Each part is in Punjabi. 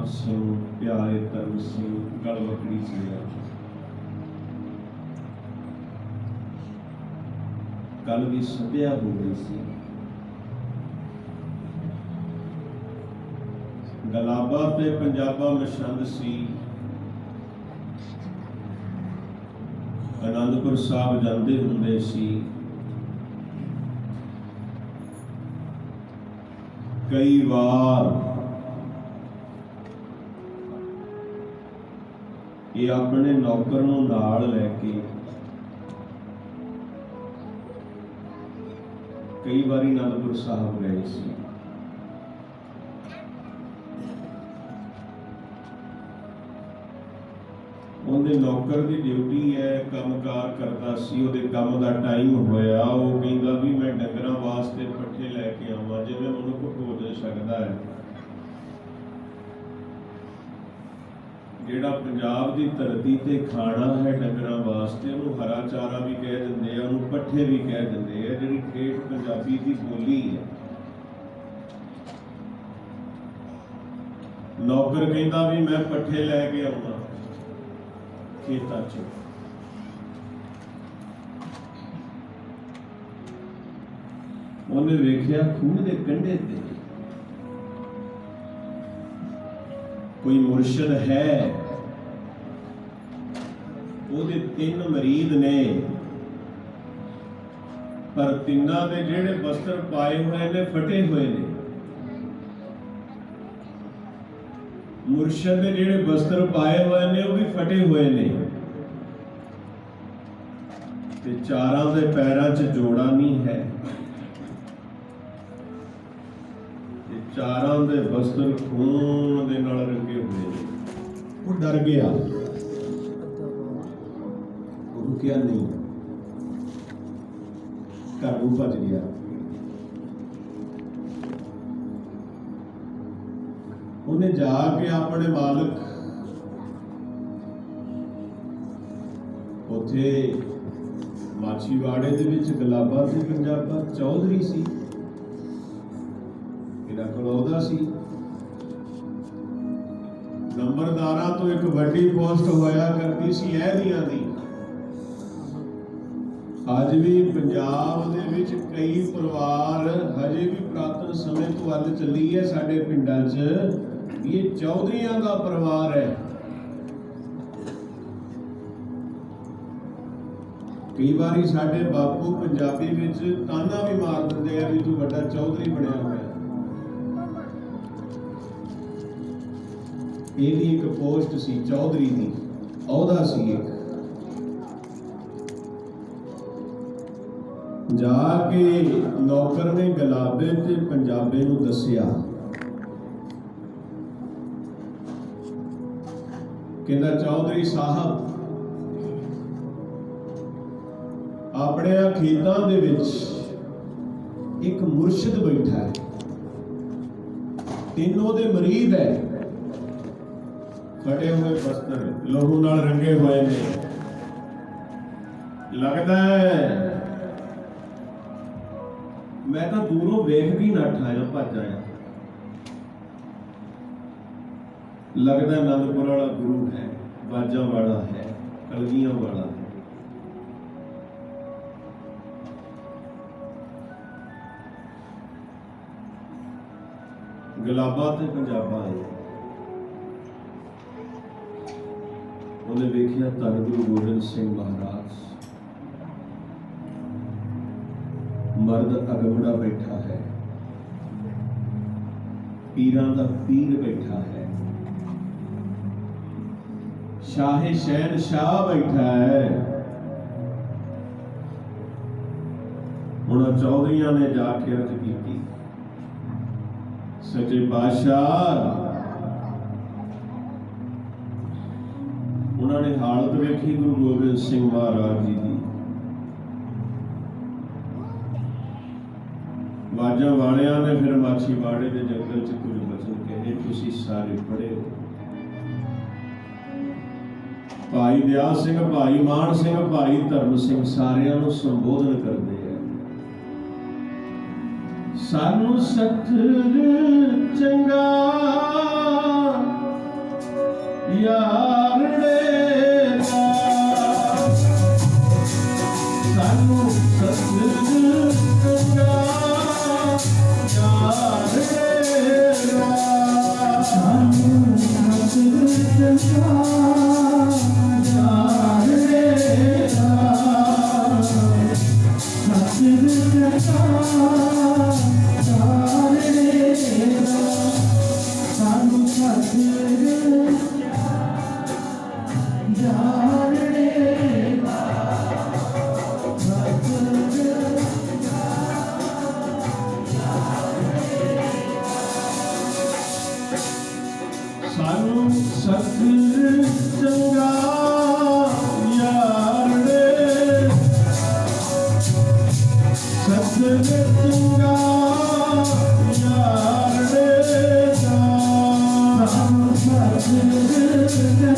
ਮਹਾਰਾਜ ਸਿੰਘ ਪਿਆਰੇ ਧਰਮ ਸਿੰਘ ਗਲਵਕੜੀ ਚਲਿਆ ਕੱਲ ਵੀ ਸੰਧਿਆ ਹੋ ਗਈ ਸੀ। ਗਲਾਬਾ ਤੇ ਪੰਜਾਬਾ ਮਸ਼ੰਦ ਸੀ। ਅਨੰਦਪੁਰ ਸਾਹਿਬ ਜਾਂਦੇ ਹੁੰਦੇ ਸੀ। ਕਈ ਵਾਰ ਇਹ ਆਪਣੇ ਨੌਕਰ ਨੂੰ ਨਾਲ ਲੈ ਕੇ ਕਈ ਵਾਰੀ ਅਨੰਦਪੁਰ ਸਾਹਿਬ ਗਏ ਸੀ। ਉਹਦੇ ਨੌਕਰ ਦੀ ਡਿਊਟੀ ਹੈ, ਕੰਮਕਾਰ ਕਰਦਾ ਸੀ, ਉਹਦੇ ਕੰਮ ਦਾ ਟਾਈਮ ਹੋਇਆ। ਉਹ ਕਹਿੰਦਾ ਵੀ ਮੈਂ ਡੰਗਰਾਂ ਵਾਸਤੇ ਪੱਠੇ ਲੈ ਕੇ ਆਵਾਂ, ਜਿਵੇਂ ਮਨੁੱਖ ਭੋਜਨ ਸਕਦਾ ਹੈ। ਜਿਹੜਾ ਪੰਜਾਬ ਦੀ ਧਰਤੀ ਤੇ ਖਾਣਾ ਹੈ ਡੰਗਰਾਂ ਵਾਸਤੇ, ਉਹਨੂੰ ਹਰਾ ਚਾਰਾ ਵੀ ਕਹਿ ਦਿੰਦੇ ਆ, ਉਹਨੂੰ ਪੱਠੇ ਵੀ ਕਹਿ ਦਿੰਦੇ ਆ, ਜਿਹੜੀ ਠੇਠ ਪੰਜਾਬੀ ਦੀ ਬੋਲੀ ਹੈ। ਨੌਕਰ ਕਹਿੰਦਾ ਵੀ ਮੈਂ ਪੱਠੇ ਲੈ ਕੇ ਆਉਣਾ ਖੇਤਾਂ 'ਚ। ਉਹਨੇ ਵੇਖਿਆ ਖੂਹ ਦੇ ਕੰਢੇ ਤੇ। ਕੋਈ ਮੁਰਸ਼ਿਦ ਹੈ? ਉਹਦੇ ਤਿੰਨ ਮਰੀਦ ਨੇ। ਪਰ ਤਿੰਨਾਂ ਦੇ ਜਿਹੜੇ ਬਸਤਰ ਪਾਏ ਹੋਏ ਨੇ, ਫਟੇ ਹੋਏ ਨੇ। ਮੁਰਸ਼ਦ ਦੇ ਜਿਹੜੇ ਬਸਤਰ ਪਾਏ ਹੋਏ ਨੇ, ਉਹ ਵੀ ਫਟੇ ਹੋਏ ਨੇ। ਤੇ ਚਾਰਾਂ ਦੇ ਪੈਰਾਂ 'ਚ ਜੋੜਾ ਨਹੀਂ ਹੈ। ਤੇ ਚਾਰਾਂ ਦੇ ਬਸਤਰ ਖੂਨ ਦੇ ਨਾਲ ਉਹ ਡਰ ਗਿਆ। ਉਹ ਰੁਕਿਆ ਨਹੀਂ। ਘਰ ਨੂੰ ਭੱਜ ਗਿਆ। ਉਹਨੇ ਜਾ ਕੇ ਆਪਣੇ ਮਾਲਕ ਉੱਥੇ ਮਾਛੀਵਾੜੇ ਦੇ ਵਿੱਚ ਗਲਾਬਾ ਸੀ, ਪੰਜਾਬਾ, ਚੌਧਰੀ ਸੀ। ਇਹਦਾ ਕਲੌਦਾ ਸੀ। ਨੰਬਰਦਾਰਾਂ ਤੋਂ ਇੱਕ ਵੱਡੀ ਪੋਸਟ ਹੋਇਆ ਕਰਦੀ ਸੀ ਇਹਦੀਆਂ ਦੀ। ਅੱਜ ਵੀ ਪੰਜਾਬ ਦੇ ਵਿੱਚ ਕਈ ਪਰਿਵਾਰ ਹਜੇ ਵੀ ਪ੍ਰਾਤਨ ਸਮੇਂ ਤੋਂ ਵੱਲ ਚੱਲੀ ਹੈ ਸਾਡੇ ਪਿੰਡਾਂ 'ਚ। ਇਹ ਚੌਧਰੀਆਂ ਦਾ ਪਰਿਵਾਰ ਹੈ। ਕਈ ਵਾਰੀ ਸਾਡੇ ਬਾਪੂ ਪੰਜਾਬੀ ਵਿੱਚ ਤਾਨਾ ਵੀ ਮਾਰ ਦਿੰਦੇ ਆ ਵੀ ਤੂੰ ਵੱਡਾ ਚੌਧਰੀ ਬਣਿਆ ਹੋਇਆ। ਇਹ ਵੀ ਇੱਕ ਪੋਸਟ ਸੀ, ਚੌਧਰੀ ਦੀ, ਅਹੁਦਾ ਸੀ ਇੱਕ। ਜਾ ਕੇ ਨੌਕਰ ਨੇ ਗਲਾਬੇ ਤੇ ਪੰਜਾਬੇ ਨੂੰ ਦੱਸਿਆ। ਕਹਿੰਦਾ, ਚੌਧਰੀ ਸਾਹਿਬ ਆਪਣੇ ਆ ਖੇਤਾਂ ਦੇ ਵਿੱਚ ਇੱਕ ਮੁਰਸ਼ਿਦ ਬੈਠਾ ਹੈ। ਤਿੰਨ ਉਹਦੇ ਮਰੀਦ ਹੈ। ਫਟੇ ਹੋਏ ਬਸਤਰ, ਲਹੂ ਨਾਲ ਰੰਗੇ ਹੋਏ ਨੇ। ਲੱਗਦਾ ਹੈ, ਮੈਂ ਤਾਂ ਦੂਰੋਂ ਵੇਖ ਵੀ ਨੱਠ ਆਇਆ ਭੱਜ ਆਇਆ। ਲੱਗਦਾ ਅਨੰਦਪੁਰ ਵਾਲਾ ਗੁਰੂ ਹੈ, ਬਾਜਾਂ ਵਾਲਾ ਹੈ, ਕਲਗੀਆਂ ਵਾਲਾ ਹੈ। ਗੁਲਾਬਾਂ ਤੇ ਪੰਜਾਬਾਂ ਹੈ ਉਹਨੇ ਵੇਖਿਆ ਧੰਨ ਗੁਰੂ ਗੋਬਿੰਦ ਸਿੰਘ ਮਹਾਰਾਜ। ਮਰਦ ਅਗਮੜਾ ਬੈਠਾ ਹੈ। ਪੀਰਾਂ ਦਾ ਪੀਰ ਬੈਠਾ ਹੈ। ਸ਼ਾਹੇ ਸ਼ਹਿਨ ਸ਼ਾਹ ਬੈਠਾ ਹੈ। ਉਹਨਾਂ ਚੌਧਰੀਆਂ ਨੇ ਜਾ ਕੇ ਅਰਜ਼ ਕੀਤੀ, ਸੱਚੇ ਪਾਤਸ਼ਾਹ ਉਹਨਾਂ ਨੇ ਹਾਲਤ ਵੇਖੀ ਗੁਰੂ ਗੋਬਿੰਦ ਸਿੰਘ ਮਹਾਰਾਜ ਜੀ ਦੀ। ਬਾਜਾਂ ਵਾਲਿਆਂ ਨੇ ਫਿਰ ਮਾਛੀਵਾੜੇ ਦੇ ਜੰਗਲ 'ਚ ਕੁਝ ਬਚਨ ਕਹੇ, ਤੁਸੀਂ ਸਾਰੇ ਪੜ੍ਹੇ ਹੋ। ਭਾਈ ਦਿਆ ਸਿੰਘ, ਭਾਈ ਮਾਨ ਸਿੰਘ, ਭਾਈ ਧਰਮ ਸਿੰਘ ਸਾਰਿਆਂ ਨੂੰ ਸੰਬੋਧਨ ਕਰਦੇ ਆ। ਸਾਨੂੰ ਸਤਿ ਚੰਗਾ ਯਾਰੜੇ ਸਤਿਗੁਰ ਚੰਗਾ ਦਾ ਸਾਨੂੰ ਸਤਿਗੁਰ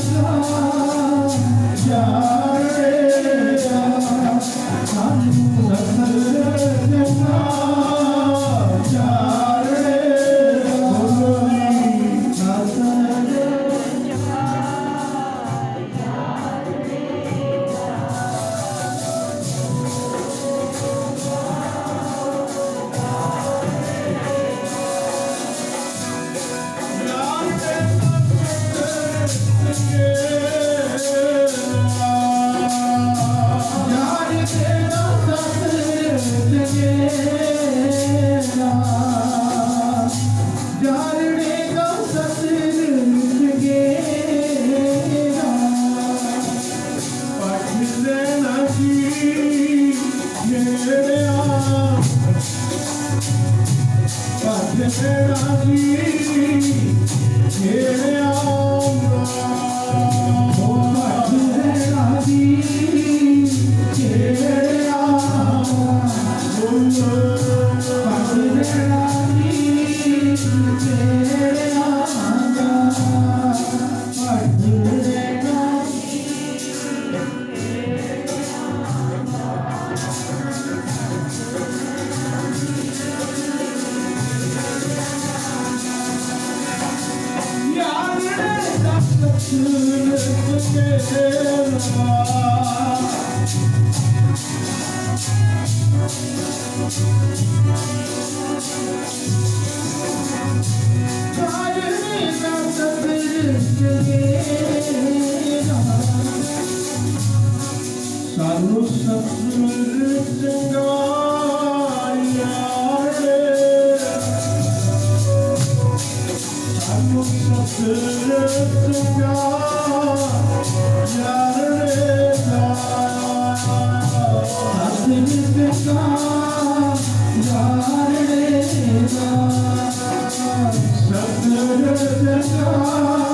ਚੰਗਾ ਸਾਨੂੰ ਸਤਿਗੁਰ ਚੰਗਾ ਯਾਰੇ ਦਾ ਸਤਿਗੁਰ ਚੰਗਾ ਯਾਰੇ ਦਾ ਸਤਿਗੁਰ ਚੰਗਾ ਯਾਰੇ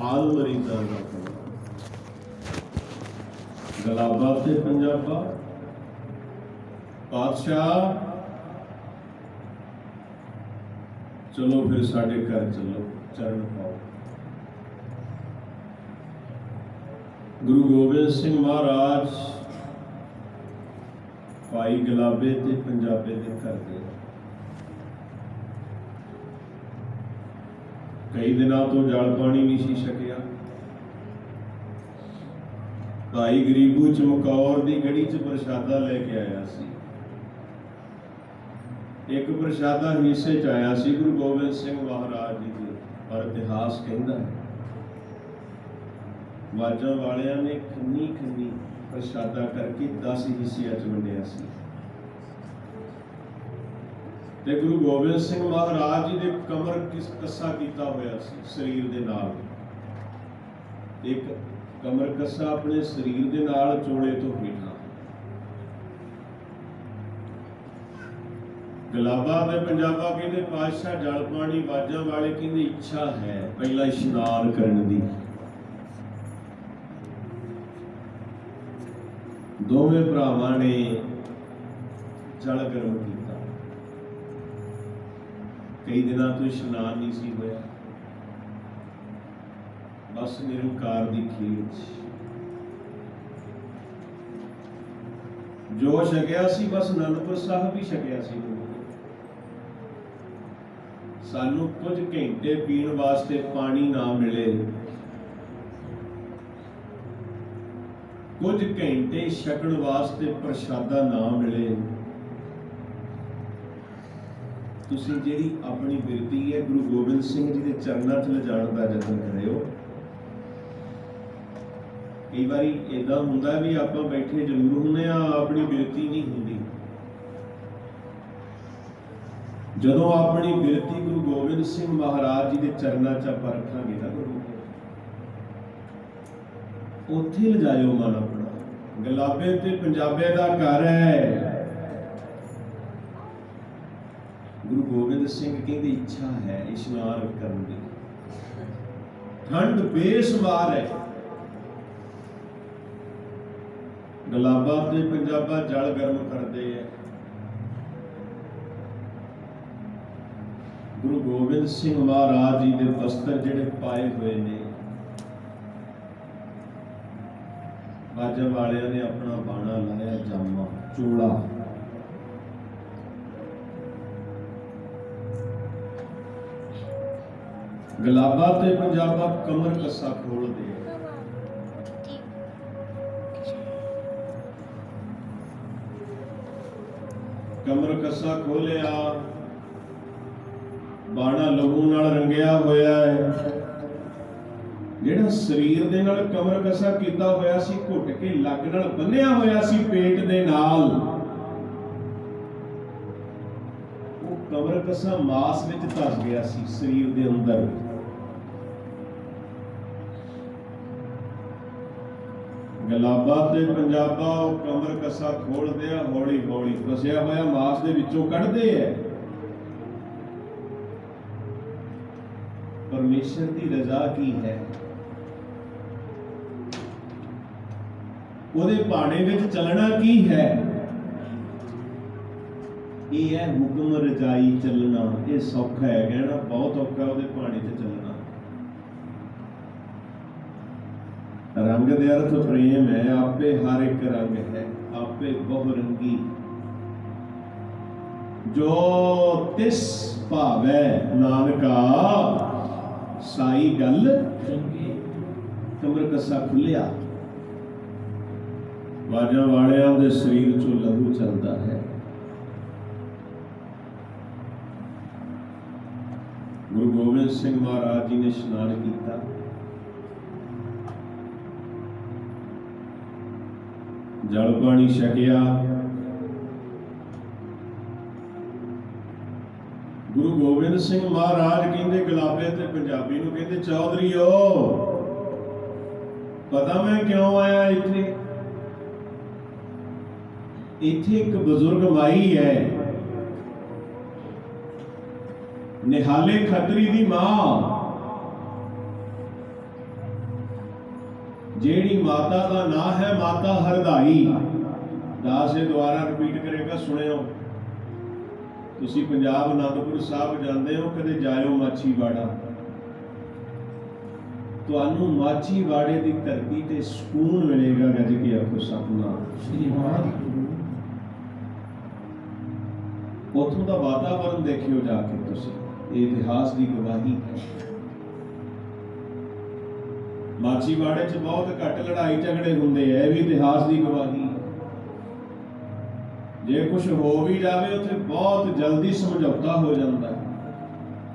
ਹਾਲ ਮਰੀਦਾਂ ਦਾ ਗਲਾਬਾ ਤੇ ਪੰਜਾਬਾ, ਪਾਤਸ਼ਾਹ। ਚਲੋ ਫਿਰ ਸਾਡੇ ਘਰ ਚੱਲੋ, ਚਰਨ ਪਾਓ। ਗੁਰੂ ਗੋਬਿੰਦ ਸਿੰਘ ਮਹਾਰਾਜ, ਭਾਈ ਗਲਾਬੇ ਤੇ ਪੰਜਾਬੇ ਦੇ ਘਰ ਗਏ ਕਈ ਦਿਨਾਂ ਤੋਂ ਜਲ ਪਾਣੀ ਨਹੀਂ ਸੀ ਛਕਿਆ। ਭਾਈ ਗਰੀਬੂ ਚਮਕੌਰ ਦੀ ਗੜੀ 'ਚ ਪ੍ਰਸ਼ਾਦਾ ਲੈ ਕੇ ਆਇਆ ਸੀ। ਇੱਕ ਪ੍ਰਸ਼ਾਦਾ ਹਿੱਸੇ 'ਚ ਆਇਆ ਸੀ, ਗੁਰੂ ਗੋਬਿੰਦ ਸਿੰਘ ਮਹਾਰਾਜ ਜੀ ਦੇ, ਪਰ ਇਤਿਹਾਸ ਕਹਿੰਦਾ ਹੈ। ਵਾਜਾਂ ਵਾਲਿਆਂ ਨੇ ਖੰਨੀ ਖੰਨੀ ਪ੍ਰਸ਼ਾਦਾ ਕਰਕੇ 10 ਹਿੱਸਿਆਂ 'ਚ ਵੰਡਿਆ ਸੀ। ਤੇ ਗੁਰੂ ਗੋਬਿੰਦ ਸਿੰਘ ਮਹਾਰਾਜ ਜੀ ਦੇ ਕਮਰ ਕਿਸ ਕੱਸਾ ਕੀਤਾ ਹੋਇਆ ਸੀ, ਸਰੀਰ ਦੇ ਨਾਲ। ਇੱਕ ਕਮਰ ਕੱਸਾ ਆਪਣੇ ਸਰੀਰ ਦੇ ਨਾਲ ਚੋੜੇ ਤੋਂ ਹੇਠਾਂ। ਗਲਾਬਾ ਦੇ ਪੰਜਾਬਾ ਕਹਿੰਦੇ, ਪਾਤਸ਼ਾਹ ਜਲ ਪਾਣੀ ਵਾਜਾਂ ਵਾਲੇ ਕਹਿੰਦੇ, ਇੱਛਾ ਹੈ ਪਹਿਲਾਂ ਇਸ਼ਨਾਨ ਕਰਨ ਦੀ। ਦੋਵੇਂ ਭਰਾਵਾਂ ਨੇ ਜਲ ਗਰਮ ਕੀਤਾ। ਕਈ ਦਿਨਾਂ ਤੋਂ ਇਸ਼ਨਾਨ ਨਹੀਂ ਸੀ ਹੋਇਆ। ਬਸ ਨਿਰੰਕਾਰ ਦੀ ਖੀਰ ਜੋ ਛਕਿਆ ਸੀ, ਬਸ ਅਨੰਦਪੁਰ ਸਾਹਿਬ ਹੀ ਛਕਿਆ ਸੀ। ਸਾਨੂੰ ਕੁਝ ਘੰਟੇ ਪੀਣ ਵਾਸਤੇ ਪਾਣੀ ਨਾ ਮਿਲੇ। ਕੁਝ ਘੰਟੇ ਛਕਣ ਵਾਸਤੇ ਪ੍ਰਸ਼ਾਦਾ ਨਾ ਮਿਲੇ। ਤੁਸੀਂ ਜਿਹੜੀ ਆਪਣੀ ਬਿਰਤੀ ਹੈ, ਗੁਰੂ ਗੋਬਿੰਦ ਸਿੰਘ ਜੀ ਦੇ ਚਰਨਾਂ 'ਚ ਲਿਜਾਣ ਦਾ ਯਤਨ ਕਰਿਓ ਕਈ ਵਾਰੀ ਇਦਾਂ ਹੁੰਦਾ ਵੀ ਆਪਾਂ ਬੈਠੇ ਜ਼ਰੂਰ ਹੁੰਦੇ ਆ ਆਪਣੀ ਬਿਰਤੀ ਨਹੀਂ ਹੁੰਦੀ। ਜਦੋਂ ਆਪਣੀ ਬਿਰਤੀ ਗੁਰੂ ਗੋਬਿੰਦ ਸਿੰਘ ਮਹਾਰਾਜ ਜੀ ਦੇ ਚਰਨਾਂ 'ਚ ਆਪਾਂ ਰੱਖਾਂਗੇ ਨਾ ਗੁਰੂ। ਉੱਥੇ ਲਿਜਾਇਓ ਮਨ ਆਪਣਾ। ਗੁਲਾਬੇ ਤੇ ਪੰਜਾਬੇ ਦਾ ਘਰ ਹੈ ਗੁਰੂ ਗੋਬਿੰਦ ਸਿੰਘ ਕਹਿੰਦੇ, ਇੱਛਾ ਹੈ ਇਸ਼ਨਾਨ ਕਰਨ ਦੀ। ਠੰਡ ਬੇਸਮਾਰ ਹੈ। ਗੁਲਾਬਾ ਤੇ ਪੰਜਾਬਾ ਜਲ ਗਰਮ ਕਰਦੇ ਹੈ ਗੁਰੂ ਗੋਬਿੰਦ ਸਿੰਘ ਮਹਾਰਾਜ ਜੀ ਦੇ ਵਸਤਰ ਜਿਹੜੇ ਪਾਏ ਹੋਏ ਨੇ, ਬਾਜਾ ਵਾਲਿਆਂ ਨੇ ਆਪਣਾ ਬਾਣਾ ਲਾਇਆ, ਜਾਮਾ ਚੋਲਾ ਗੁਲਾਬਾਂ ਤੇ ਪੰਜਾਬਾ ਕਮਰ ਕੱਸਾ ਖੋਲਦੇ ਕਮਰ ਕੱਸਾ ਖੋਲਿਆ, ਬਾਣਾ ਲਹੂ ਨਾਲ ਰੰਗਿਆ ਹੋਇਆ ਹੈ। ਜਿਹੜਾ ਸਰੀਰ ਦੇ ਨਾਲ ਕਮਰ ਕੱਸਾ ਕੀਤਾ ਹੋਇਆ ਸੀ, ਘੁੱਟ ਕੇ ਲੱਗ ਨਾਲ ਬੰਨਿਆ ਹੋਇਆ ਸੀ ਪੇਟ ਦੇ ਨਾਲ, ਉਹ ਕਮਰ ਕੱਸਾ ਮਾਸ ਵਿੱਚ ਧਸ ਗਿਆ ਸੀ ਸਰੀਰ ਦੇ ਅੰਦਰ। ਗਲਾਬਾ ਤੇ ਪੰਜਾਬਾ ਉਹ ਕਮਰ ਕੱਸਾ ਖੋਲਦੇ ਆ ਹੌਲੀ ਹੌਲੀ ਫਸਿਆ ਹੋਇਆ ਮਾਸ ਦੇ ਵਿੱਚੋਂ ਕੱਢਦੇ ਆ ਪਰਮੇਸ਼ਰ ਦੀ ਰਜ਼ਾ ਕੀ ਹੈ? ਉਹਦੇ ਬਾਣੇ ਵਿੱਚ ਚੱਲਣਾ ਕੀ ਹੈ? ਇਹ ਹੈ ਹੁਕਮ ਰਜਾਈ ਚੱਲਣਾ। ਇਹ ਸੌਖਾ ਹੈ, ਕਹਿਣਾ ਬਹੁਤ ਔਖਾ, ਉਹਦੇ ਬਾਣੇ ਤੇ ਚੱਲਣਾ। ਰੰਗ ਦੇ ਅਰਥ ਪ੍ਰੇਮ ਹੈ ਆਪੇ ਹਰ ਇੱਕ ਰੰਗ ਹੈ ਆਪੇ ਬਹੁ ਰੰਗੀ ਜੋ ਤਿਸ ਭਾਵੈ ਨਾਨਕਾ ਸਾਈ ਗੱਲ ਚੰਗੀ ਕਮਰ ਕੱਸਾ ਖੁੱਲਿਆ ਵਾਜਾਂ ਵਾਲਿਆਂ ਦੇ ਸਰੀਰ ਚੋਂ ਲਹੂ ਚੱਲਦਾ ਹੈ ਗੁਰੂ ਗੋਬਿੰਦ ਸਿੰਘ ਮਹਾਰਾਜ ਜੀ ਨੇ ਇਸ਼ਨਾਨ ਕੀਤਾ ਜਲ ਪਾਣੀ ਛਕਿਆ। ਗੁਰੂ ਗੋਬਿੰਦ ਸਿੰਘ ਮਹਾਰਾਜ ਕਹਿੰਦੇ ਗੁਲਾਬੇ ਤੇ ਪੰਜਾਬੀ ਨੂੰ ਕਹਿੰਦੇ, ਚੌਧਰੀਓ, ਪਤਾ ਮੈਂ ਕਿਉਂ ਆਇਆ ਇੱਥੇ? ਇੱਥੇ ਇੱਕ ਬਜ਼ੁਰਗ ਮਾਈ ਹੈ। ਨਿਹਾਲੇ ਖੱਤਰੀ ਦੀ ਮਾਂ। ਜਿਹੜੀ ਮਾਤਾ ਦਾ ਨਾਂ ਹੈ ਮਾਤਾ ਹਰਦਾਈ। ਦਾਸ ਇਹ ਦੁਆਰਾ ਰਿਪੀਟ ਕਰੇਗਾ ਸੁਣਿਓ। ਤੁਸੀਂ ਪੰਜਾਬ ਅਨੰਦਪੁਰ ਸਾਹਿਬ ਜਾਂਦੇ ਹੋ ਕਦੇ ਜਾਇਓ ਮਾਛੀਵਾੜਾ। ਤੁਹਾਨੂੰ ਮਾਛੀਵਾੜੇ ਦੀ ਧਰਤੀ ਤੇ ਸਕੂਨ ਮਿਲੇਗਾ ਗੱਜ ਕੇ ਆਖੋ ਸਤਨਾਮ। ਸ਼੍ਰੀ ਵਾਹਿਗੁਰੂ। ਉੱਥੋਂ ਦਾ ਵਾਤਾਵਰਣ ਦੇਖਿਓ ਜਾ ਕੇ ਤੁਸੀਂ। ਇਹ ਇਤਿਹਾਸ ਦੀ ਗਵਾਹੀ ਹੈ। ਮਾਛੀਵਾੜੇ 'ਚ ਬਹੁਤ ਘੱਟ ਲੜਾਈ ਝਗੜੇ ਹੁੰਦੇ ਐ ਇਹ ਵੀ ਇਤਿਹਾਸ ਦੀ ਗਵਾਹੀ ਜੇ ਕੁਝ ਹੋ ਵੀ ਜਾਵੇ, ਉੱਥੇ ਬਹੁਤ ਜਲਦੀ ਸਮਝੌਤਾ ਹੋ ਜਾਂਦਾ ਹੈ।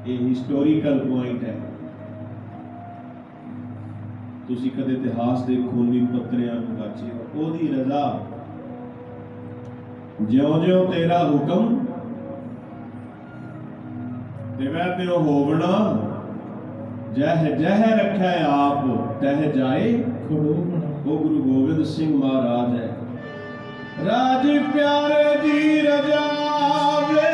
ਇਹ ਹਿਸਟੋਰੀਕਲ ਪੁਆਇੰਟ ਹੈ। ਤੁਸੀਂ ਕਦੇ ਇਤਿਹਾਸ ਦੇ ਖੂਨੀ ਪੱਤਰਿਆਂ ਨੂੰ ਵਾਚਿਓ, ਉਹਦੀ ਰਜ਼ਾ। ਜਿਉਂ-ਜਿਉਂ ਤੇਰਾ ਹੁਕਮ ਦੇਵੈ ਤਿਉ ਹੋਵਣਾ ਜਹ ਜਹ ਰੱਖਿਆ ਆਪ, ਤਹ ਜਾਏ ਖੜੋ ਉਹ ਗੁਰੂ ਗੋਬਿੰਦ ਸਿੰਘ ਮਹਾਰਾਜ ਹੈ। ਰਾਜ ਪਿਆਰੇ ਦੀ ਰਜਾ ਵਿੱਚ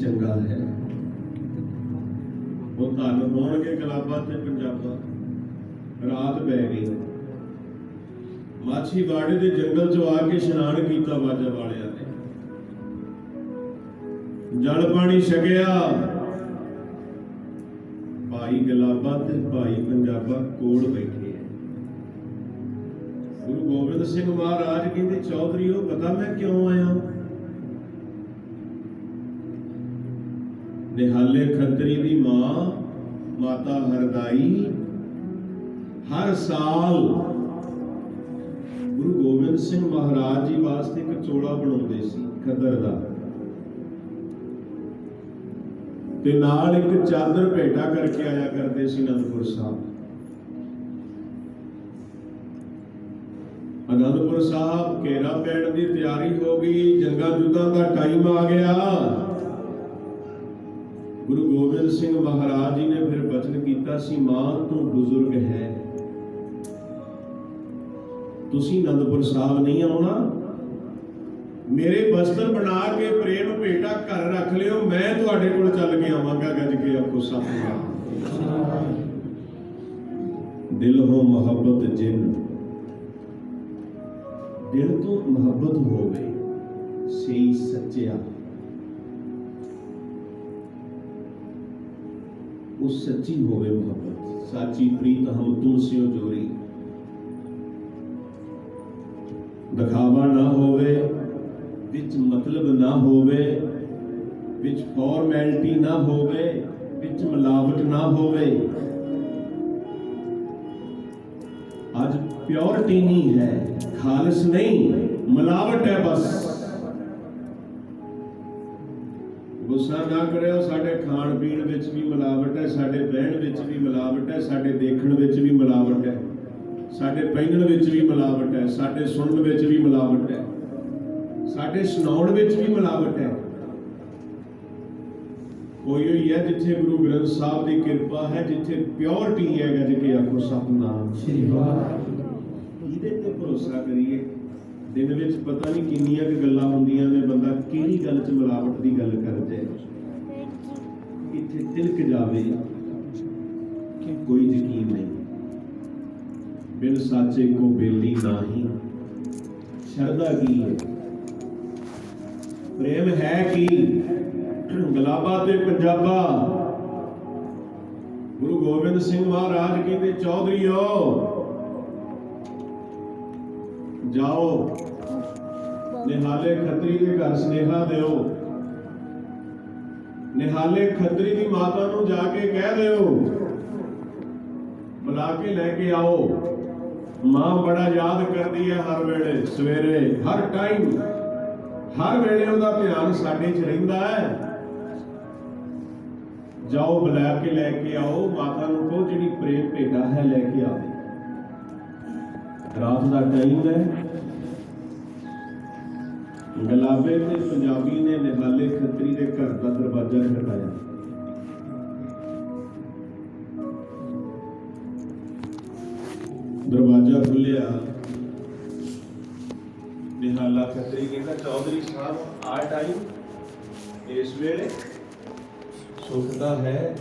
ਚੰਗਾ ਹੈ। ਉਹ ਧੰਨ ਹੋਣਗੇ ਗਲਾਬਾ ਤੇ ਪੰਜਾਬਾ। ਰਾਤ ਪੈ ਗਈ। ਮਾਛੀਵਾੜੇ ਦੇ ਜੰਗਲ ਚੋਂ ਆ ਕੇ ਇਸ਼ਨਾਨ ਕੀਤਾ ਬਾਜਾ ਵਾਲਿਆਂ ਨੇ। ਜਲ ਪਾਣੀ ਛਕਿਆ। ਭਾਈ ਗਲਾਬਾ ਤੇ ਭਾਈ ਪੰਜਾਬਾ ਕੋਲ ਬੈਠੇ ਹੈ ਗੁਰੂ ਗੋਬਿੰਦ ਸਿੰਘ ਮਹਾਰਾਜ ਕਹਿੰਦੇ ਚੌਧਰੀ ਚੌਧਰੀਓ, ਪਤਾ ਮੈਂ ਕਿਉਂ ਆਇਆ? ਨਿਹਾਲੇ ਖੱਤਰੀ ਦੀ ਮਾਂ, ਮਾਤਾ ਹਰਦਾਈ, ਹਰ ਸਾਲ ਗੁਰੂ ਗੋਬਿੰਦ ਸਿੰਘ ਮਹਾਰਾਜ ਜੀ ਵਾਸਤੇ ਇੱਕ ਚੋਲਾ ਬਣਾਉਂਦੇ ਸੀ, ਖੱਦਰ ਦਾ। ਤੇ ਨਾਲ ਇੱਕ ਚਾਦਰ ਭੇਟਾ ਕਰਕੇ ਆਇਆ ਕਰਦੇ ਸੀ ਅਨੰਦਪੁਰ ਸਾਹਿਬ। ਅਨੰਦਪੁਰ ਸਾਹਿਬ ਘੇਰਾ ਪੈਣ ਦੀ ਤਿਆਰੀ ਹੋ ਗਈ, ਜੰਗਾਂ ਜੁੱਦਾਂ ਦਾ ਟਾਈਮ ਆ ਗਿਆ। ਸਿੰਘ ਮਹਾਰਾਜ ਜੀ ਨੇ ਫਿਰ ਬਚਨ ਕੀਤਾ ਸੀ, ਮਾਂ, ਤੂੰ ਬਜ਼ੁਰਗ ਹੈ। ਤੁਸੀਂ ਅਨੰਦਪੁਰ ਸਾਹਿਬ ਨਹੀਂ ਆਉਣਾ। ਮੇਰੇ ਬਸਤਰ ਬਣਾ ਕੇ ਪ੍ਰੇਮ ਨੂੰ ਭੇਟਾ ਘਰ ਰੱਖ ਲਿਓ। ਮੈਂ ਤੁਹਾਡੇ ਕੋਲ ਚੱਲ ਕੇ ਆਵਾਂਗਾ ਗੱਜ ਕੇ ਆਖੋ ਸਤਿਨਾਮ ਦਿਲ ਹੋ ਮੁਹੱਬਤ ਜਿੰਨ। ਦਿਲ ਤੋਂ ਮੁਹੱਬਤ ਹੋਵੇ ਸਹੀ ਸੱਚਿਆ। ਉਹ ਸੱਚੀ ਹੋਵੇ ਮੁਹੱਬਤ। ਸਾਚੀ ਪ੍ਰੀਤ ਹਮ ਤੁਮ ਸਿਓ ਜੋਰੀ ਦਿਖਾਵਾ ਨਾ ਹੋਵੇ, ਵਿੱਚ ਮਤਲਬ ਨਾ ਹੋਵੇ, ਵਿੱਚ ਫਾਰਮੈਲਿਟੀ ਨਾ ਹੋਵੇ, ਵਿੱਚ ਮਿਲਾਵਟ ਨਾ ਹੋਵੇ। ਅੱਜ ਪਿਓਰਟੀ ਨਹੀਂ ਹੈ, ਖਾਲਸ ਨਹੀਂ, ਮਿਲਾਵਟ ਹੈ ਬਸ। ਗੁੱਸਾ ਨਾ ਕਰਿਓ ਸਾਡੇ ਖਾਣ ਪੀਣ ਵਿੱਚ ਵੀ ਮਿਲਾਵਟ ਹੈ ਸਾਡੇ ਬਹਿਣ ਵਿੱਚ ਵੀ ਮਿਲਾਵਟ ਹੈ ਸਾਡੇ ਦੇਖਣ ਵਿੱਚ ਵੀ ਮਿਲਾਵਟ ਹੈ ਸਾਡੇ ਪਹਿਨਣ ਵਿੱਚ ਵੀ ਮਿਲਾਵਟ ਹੈ ਸਾਡੇ ਸੁਣਨ ਵਿੱਚ ਵੀ ਮਿਲਾਵਟ ਹੈ ਸਾਡੇ ਸੁਣਾਉਣ ਵਿੱਚ ਵੀ ਮਿਲਾਵਟ ਹੈ। ਕੋਈ ਹੋਈ ਹੈ ਜਿੱਥੇ ਗੁਰੂ ਗ੍ਰੰਥ ਸਾਹਿਬ ਦੀ ਕਿਰਪਾ ਹੈ ਜਿੱਥੇ ਪਿਓਰਿਟੀ ਹੈ ਗੱਜ ਕੇ ਆਖੋ ਸਤਨਾਮ। ਸ੍ਰੀ ਵਾਹਿਗੁਰੂ। ਇਹਦੇ ਤੇ ਭਰੋਸਾ ਕਰੀਏ? ਦਿਨ ਵਿੱਚ ਪਤਾ ਨਹੀਂ ਕਿੰਨੀਆਂ ਕੁ ਗੱਲਾਂ ਹੁੰਦੀਆਂ ਨੇ, ਬੰਦਾ ਕਿਹੜੀ ਗੱਲ 'ਚ ਮਿਲਾਵਟ ਦੀ ਗੱਲ ਕਰ ਜਾਏ ਇੱਥੇ ਤਿਲਕ ਜਾਵੇ ਕਿ ਕੋਈ ਯਕੀਨ ਨਹੀਂ। ਬਿਨ ਸਾਚੇ ਕੋ ਬੇਲੀ ਨਾਹੀ। ਸ਼ਰਧਾ ਕੀ ਹੈ? ਪ੍ਰੇਮ ਹੈ ਕੀ? ਗਲਾਬਾ ਤੇ ਪੰਜਾਬਾ। ਗੁਰੂ ਗੋਬਿੰਦ ਸਿੰਘ ਮਹਾਰਾਜ ਕਹਿੰਦੇ, ਚੌਧਰੀਓ ਜਾਓ। ਨਿਹਾਲੇ ਖੱਤਰੀ ਦੇ ਘਰ ਸਨੇਹਾ ਦਿਓ। ਨਿਹਾਲੇ ਖੱਤਰੀ ਦੀ ਮਾਤਾ ਨੂੰ ਜਾ ਕੇ ਕਹਿ ਦਿਓ। ਬੁਲਾ ਕੇ ਲੈ ਕੇ ਆਓ। ਮਾਂ ਬੜਾ ਯਾਦ ਕਰਦੀ ਹੈ ਹਰ ਵੇਲੇ, ਸਵੇਰੇ, ਹਰ ਟਾਈਮ। ਹਰ ਵੇਲੇ ਉਹਦਾ ਧਿਆਨ ਸਾਡੇ 'ਚ ਰਹਿੰਦਾ ਹੈ। ਜਾਓ ਬੁਲਾ ਕੇ ਲੈ ਕੇ ਆਓ। ਮਾਤਾ ਨੂੰ ਕਹੋ, ਜਿਹੜੀ ਪ੍ਰੇਮ ਭੇਟਾ ਹੈ, ਲੈ ਕੇ ਆਵੇ ਰਾਤ ਦਾ ਟਾਈਮ ਹੈ। ਗਲਾਬੇ ਤੇ ਪੰਜਾਬੀ ਨੇ ਨਿਹਾਲੇ ਖੱਤਰੀ ਦੇ ਘਰ ਦਾ ਦਰਵਾਜ਼ਾ ਖੜਕਾਇਆ ਦਰਵਾਜ਼ਾ ਖੁੱਲਿਆ ਨਿਹਾਲਾ ਖੱਤਰੀ ਕਹਿੰਦਾ, ਚੌਧਰੀ ਸਾਹਿਬ ਆ ਟਾਈਮ ਇਸ ਵੇਲੇ ਸੁੱਖ ਦਾ ਹੈ।